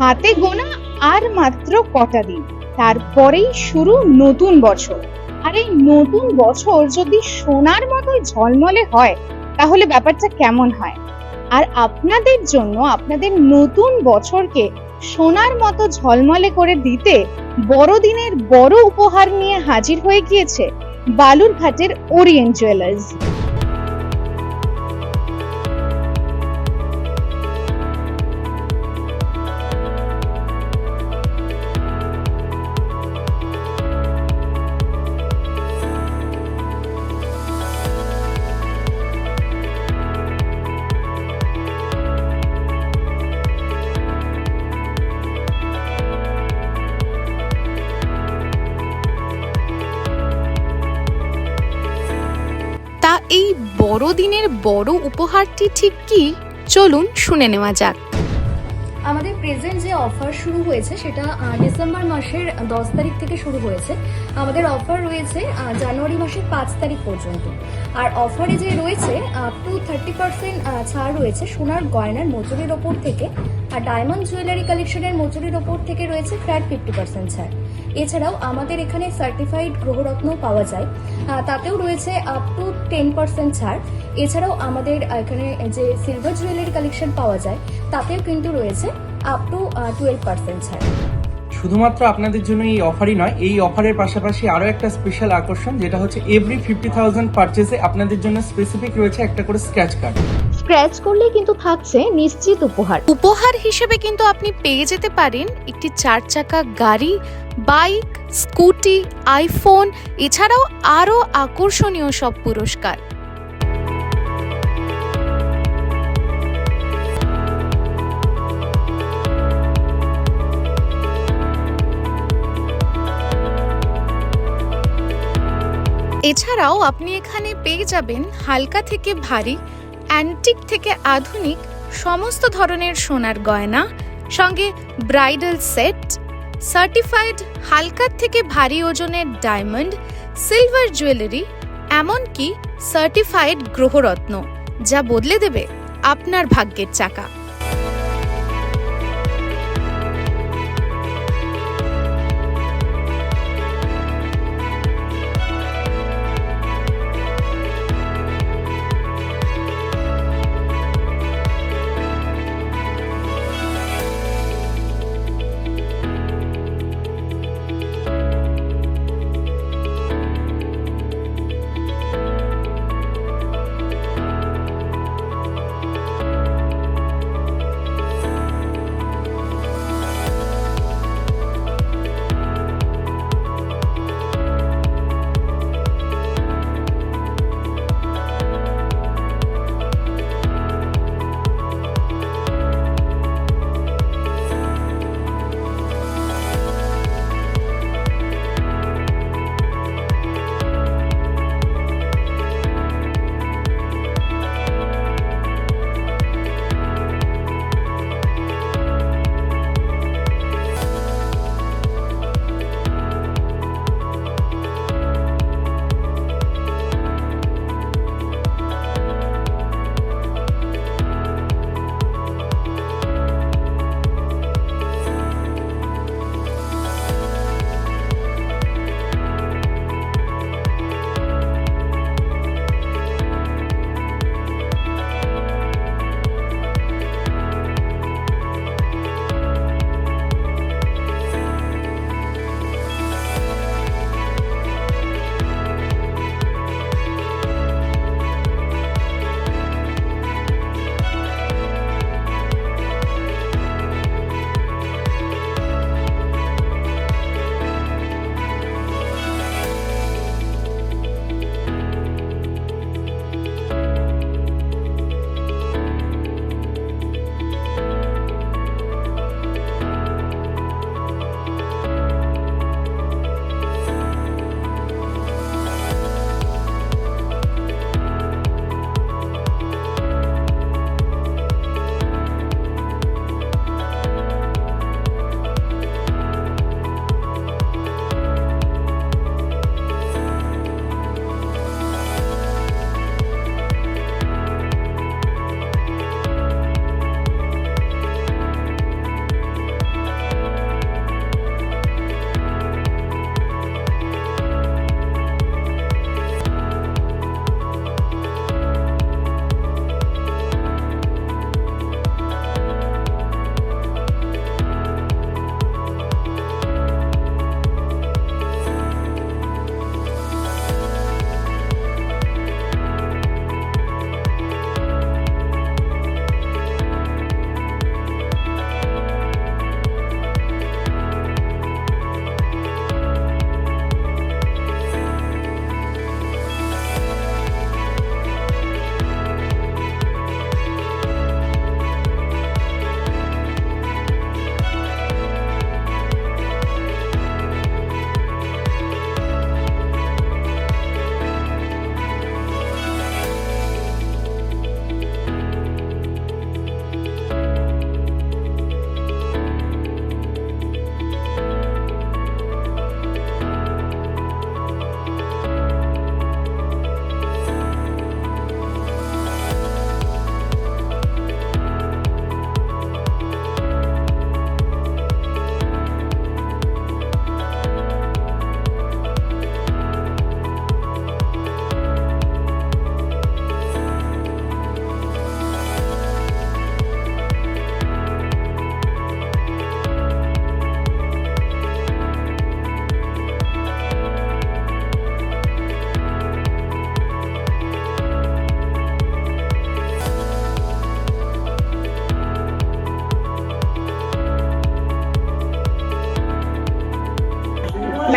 হাতে গোনা আর মাত্র কটা দিন। তারপরেই শুরু নতুন বছর। আর এই নতুন বছর যদি সোনার মতো ঝলমলে হয়, তাহলে ব্যাপারটা কেমন হয়? আর আপনাদের জন্য আপনাদের নতুন বছরকে সোনার মতো ঝলমলে করে দিতে বড়দিনের বড় উপহার নিয়ে হাজির হয়ে গিয়েছে বালুরঘাটের ওরিয়েন্ট জুয়েলার্স। বড়দিনের বড় উপহারটি ঠিক কি? চলুন শুনে নেওয়া যাক। প্রেজেন্ট যে অফার শুরু হয়েছে, সেটা ডিসেম্বর মাসের দশ তারিখ থেকে শুরু হয়েছে। আমাদের অফার রয়েছে জানুয়ারি মাসের পাঁচ তারিখ পর্যন্ত। আর অফারে যে রয়েছে, আপ টু থার্টি পার্সেন্ট ছাড় রয়েছে সোনার গয়নার মজুরির ওপর থেকে। আর ডায়মন্ড জুয়েলারি কালেকশনের মজুরির ওপর থেকে রয়েছে ফ্ল্যাট ফিফটি পার্সেন্ট ছাড়। এছাড়াও আমাদের এখানে সার্টিফাইড গ্রহরত্ন পাওয়া যায়। তাতেও রয়েছে আপ টু টেন পার্সেন্ট ছাড়। এছাড়াও আমাদের এখানে যে সিলভার জুয়েলারি কালেকশন পাওয়া যায়, তাতেও কিন্তু রয়েছে। আপ টু টুয়েলভ পার্সেন্ট ছাড় শুধুমাত্র আপনাদের জন্য এই অফারই নয় এই অফারের পাশাপাশি আরও একটা স্পেশাল আকর্ষণ যেটা হচ্ছে এভরি ফিফটি থাউজেন্ড পারচেসে আপনাদের জন্য স্পেসিফিক রয়েছে একটা করে স্ক্র্যাচ কার্ড স্ক্র্যাচ করলে কিন্তু থাকছে নিশ্চিত উপহার। উপহার হিসেবে কিন্তু আপনি পেয়ে যেতে পারেন একটি চার চাকা গাড়ি বাইক স্কুটি আইফোন এছাড়াও আরও আকর্ষণীয় সব পুরস্কার। এছাড়াও আপনি এখানে পেয়ে যাবেন হালকা থেকে ভারী অ্যান্টিক থেকে আধুনিক, সমস্ত ধরনের সোনার গয়না, সঙ্গে ব্রাইডাল সেট সার্টিফাইড হালকার থেকে ভারী ওজনের ডায়মন্ড সিলভার জুয়েলারি এমনকি সার্টিফাইড গ্রহরত্ন, যা বদলে দেবে আপনার ভাগ্যের চাকা।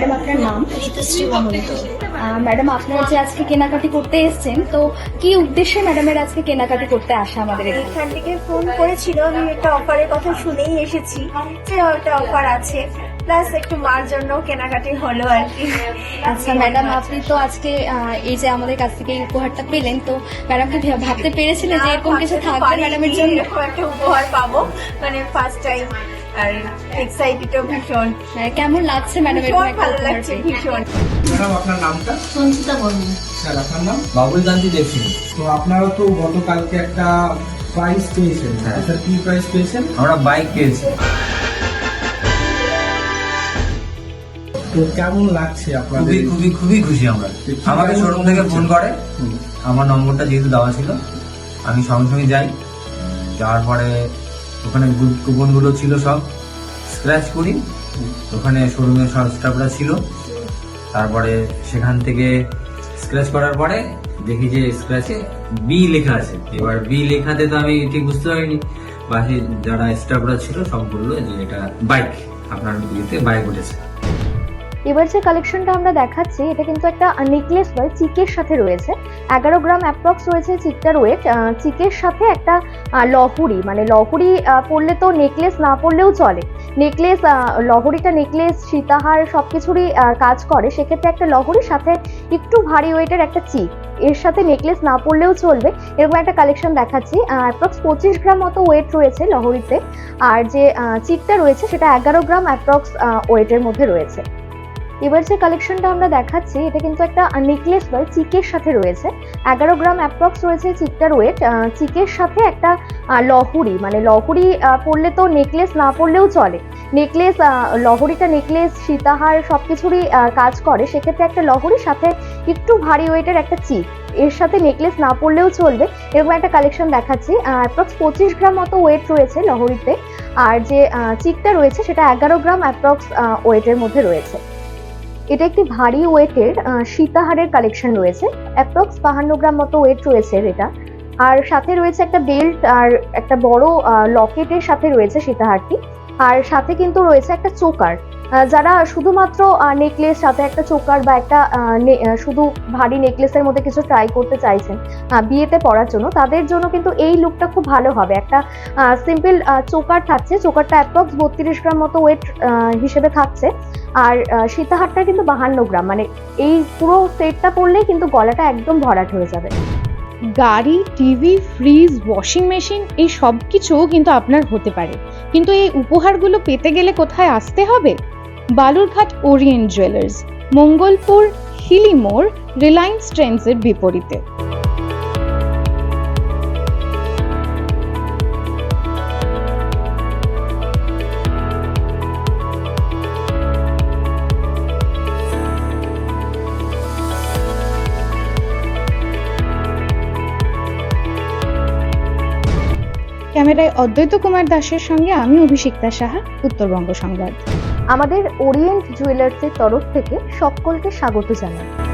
ম্যাডাম আপনার নাম? ঋতুশ্রী মহন্ত। ম্যাডাম আপনারা যে আজকে কেনাকাটি করতে এসেছেন তো কি উদ্দেশ্যে ম্যাডামের আজকে কেনাকাটি করতে আসা আমাদের এখান? থেকে ফোন করেছিল আমি একটা অফারের কথা শুনেই এসেছি যে একটা অফার আছে। প্লাস একটু মার জন্য কেনাকাটি হলো আর কি। আচ্ছা ম্যাডাম আপনি তো আজকে এই যে আমাদের কাছ থেকে এই উপহারটা পেলেন তো ম্যাডাম কি ভাবতে পেরেছিলেন যে এরকম কিছু থাকবে ম্যাডামের জন্য? একটা উপহার পাবো মানে ফার্স্ট টাইম আর এক্সাইটেডও ভীষণ। কেমন লাগছে ম্যাডাম ভীষণ ভালো লাগছে ভীষণ। ম্যাডাম আপনার নামটা? সঞ্চিতা বর্মন। স্যার আপনার নাম? বাবুল কান্তি দেবসিং তো আপনারা তো গতকালকে একটা প্রাইজ পেয়েছেন। হ্যাঁ। স্যার কি প্রাইজ পেয়েছেন? আমরা বাইক পেয়েছি। তো কেমন লাগছে আপনাদের? খুবই খুবই খুবই খুশি আমরা। আমাকে শোরুম থেকে ফোন করে। আমার নম্বরটা যেহেতু দেওয়া ছিল আমি সঙ্গে সঙ্গে যাই। যাওয়ার পরে ওখানে কুপনগুলো ছিল সব। স্ক্র্যাচ করি। ওখানে শোরুমের সব স্টাফরা ছিল। তারপরে সেখান থেকে স্ক্র্যাচ করার পরে দেখি যে স্ক্র্যাচে বি লেখা আছে। এবার বি লেখাতে তো আমি ঠিক বুঝতে পারিনি। বাকি যারা স্টাফরা ছিল সব বলল যে এটা বাইক আপনার বিয়েতে বাইক উঠেছে। এবার যে কালেকশনটা আমরা দেখাচ্ছি, এটা কিন্তু একটা নেকলেস নয় চিকের সাথে রয়েছে। এগারো গ্রাম অ্যাপ্রক্স রয়েছে চিকটার ওয়েট চিকের সাথে একটা লহরি মানে লহরি পরলে তো নেকলেস না পরলেও চলে। নেকলেস লহরিটা নেকলেস সীতাহার সব কিছুরই কাজ করে। সেক্ষেত্রে একটা লহরির সাথে একটু ভারী ওয়েটের একটা চিক। এর সাথে নেকলেস না পরলেও চলবে। এরকম একটা কালেকশন দেখাচ্ছি। অ্যাপ্রক্স পঁচিশ গ্রাম মতো ওয়েট রয়েছে লহরিতে। আর যে চিকটা রয়েছে, সেটা এগারো গ্রাম অ্যাপ্রক্স ওয়েটের মধ্যে রয়েছে। এবার যে কালেকশনটা আমরা দেখাচ্ছি, এটা কিন্তু একটা নেকলেস নয় চিকের সাথে রয়েছে। এগারো গ্রাম অ্যাপ্রক্স রয়েছে চিকটার ওয়েট চিকের সাথে একটা লহরি মানে লহরি পরলে তো নেকলেস না পরলেও চলে। নেকলেস লহরিটা নেকলেস সীতাহার সব কিছুরই কাজ করে। সেক্ষেত্রে একটা লহরির সাথে একটু ভারী ওয়েটের একটা চিক, এর সাথে নেকলেস না পরলেও চলবে। এরকম একটা কালেকশন দেখাচ্ছি। অ্যাপ্রক্স পঁচিশ গ্রাম মতো ওয়েট রয়েছে লহরিতে। আর যে চিকটা রয়েছে, সেটা এগারো গ্রাম অ্যাপ্রক্স ওয়েটের মধ্যে রয়েছে। এটা একটি ভারী ওয়েটের সীতাহারের কালেকশন রয়েছে। অ্যাপ্রক্স বাহান্ন গ্রাম মতো ওয়েট রয়েছে এটা। আর সাথে রয়েছে একটা বেল্ট আর একটা বড় লকেটের সাথে রয়েছে সীতাহারটি। আর সাথে কিন্তু রয়েছে একটা চোকার। যারা শুধুমাত্র নেকলেস সাথে একটা চোকার বা একটা শুধু ভারী নেকলেসের মধ্যে কিছু ট্রাই করতে চাইছেন বিয়েতে পরার জন্য, তাদের জন্য কিন্তু এই লুকটা খুব ভালো হবে। একটা সিম্পল চোকার থাকছে, চোকারটা অ্যাপ্রক্স বত্রিশ গ্রাম মতো ওয়েট হিসেবে থাকছে। আর সীতাহারটা কিন্তু বাহান্ন গ্রাম মানে এই পুরো সেটটা পরলেই কিন্তু গলাটা একদম ভরাট হয়ে যাবে। গাড়ি টিভি ফ্রিজ ওয়াশিং মেশিন এই সব কিছু কিন্তু আপনার হতে পারে। কিন্তু এই উপহারগুলো পেতে গেলে কোথায় আসতে হবে? বালুরঘাট ওরিয়েন্ট জুয়েলার্স, মঙ্গলপুর হিলি মোড় রিলায়েন্স ট্রেন্ডসের বিপরীতে। ক্যামেরায় অদ্বৈত কুমার দাসের সঙ্গে আমি অভিষিক্তা সাহা, উত্তরবঙ্গ সংবাদ। আমাদের ওরিয়েন্ট জুয়েলার্সের তরফ থেকে সকলকে স্বাগত জানাই।